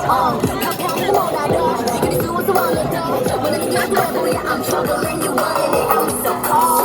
Um, come do what wanna do. When I'm struggling. You want it, I'm so cold.